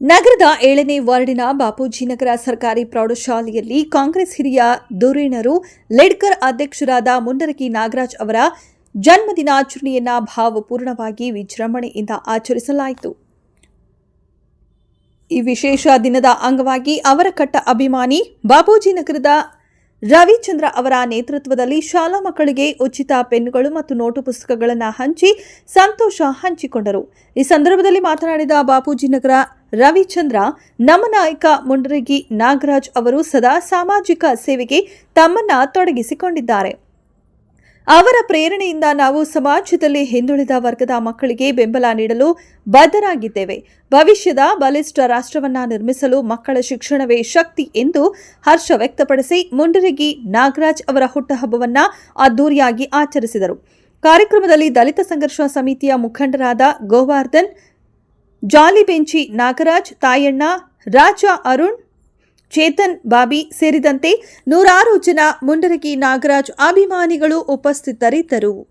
ನಗರದ ಏಳನೇ ವಾರ್ಡಿನ ಬಾಪೂಜಿನಗರ ಸರ್ಕಾರಿ ಪ್ರೌಢಶಾಲೆಯಲ್ಲಿ ಕಾಂಗ್ರೆಸ್ ಹಿರಿಯ ಧುರೀಣರು, ಲೆಡ್ಕರ್ ಅಧ್ಯಕ್ಷರಾದ ಮುಂಡರಕಿ ನಾಗರಾಜ್ ಅವರ ಜನ್ಮದಿನಾಚರಣೆಯನ್ನ ಭಾವಪೂರ್ಣವಾಗಿ ವಿಜೃಂಭಣೆಯಿಂದ ಆಚರಿಸಲಾಯಿತು. ಈ ವಿಶೇಷ ದಿನದ ಅಂಗವಾಗಿ ಅವರ ಕಟ್ಟ ಅಭಿಮಾನಿ ಬಾಪೂಜಿ ನಗರದ ರವಿಚಂದ್ರ ಅವರ ನೇತೃತ್ವದಲ್ಲಿ ಶಾಲಾ ಮಕ್ಕಳಿಗೆ ಉಚಿತ ಪೆನ್ನುಗಳು ಮತ್ತು ನೋಟು ಪುಸ್ತಕಗಳನ್ನು ಹಂಚಿ ಸಂತೋಷ ಹಂಚಿಕೊಂಡರು. ಈ ಸಂದರ್ಭದಲ್ಲಿ ಮಾತನಾಡಿದ ಬಾಪೂಜಿ ನಗರ ರವಿಚಂದ್ರ, ನಮ್ಮ ನಾಯಕ ಮುಂಡರಗಿ ನಾಗರಾಜ್ ಅವರು ಸದಾ ಸಾಮಾಜಿಕ ಸೇವೆಗೆ ತಮ್ಮನ್ನ ತೊಡಗಿಸಿಕೊಂಡಿದ್ದಾರೆ. ಅವರ ಪ್ರೇರಣೆಯಿಂದ ನಾವು ಸಮಾಜದಲ್ಲಿ ಹಿಂದುಳಿದ ವರ್ಗದ ಮಕ್ಕಳಿಗೆ ಬೆಂಬಲ ನೀಡಲು ಬದ್ಧರಾಗಿದ್ದೇವೆ. ಭವಿಷ್ಯದ ಬಲಿಷ್ಠ ರಾಷ್ಟ್ರವನ್ನ ನಿರ್ಮಿಸಲು ಮಕ್ಕಳ ಶಿಕ್ಷಣವೇ ಶಕ್ತಿ ಎಂದು ಹರ್ಷ ವ್ಯಕ್ತಪಡಿಸಿ ಮುಂಡರಗಿ ನಾಗರಾಜ್ ಅವರ ಹುಟ್ಟುಹಬ್ಬವನ್ನು ಅದ್ದೂರಿಯಾಗಿ ಆಚರಿಸಿದರು. ಕಾರ್ಯಕ್ರಮದಲ್ಲಿ ದಲಿತ ಸಂಘರ್ಷ ಸಮಿತಿಯ ಮುಖಂಡರಾದ ಗೋವರ್ಧನ್ ಜಾಲಿ ಬೆಂಚಿ ನಾಗರಾಜ್, ತಾಯಣ್ಣ, ರಾಜ ಅರುಣ್, ಚೇತನ್, ಬಾಬಿ ಸೇರಿದಂತೆ ನೂರಾರು ಜನ ಮುಂಡರಗಿ ನಾಗರಾಜ್ ಅಭಿಮಾನಿಗಳು ಉಪಸ್ಥಿತರಿದ್ದರು.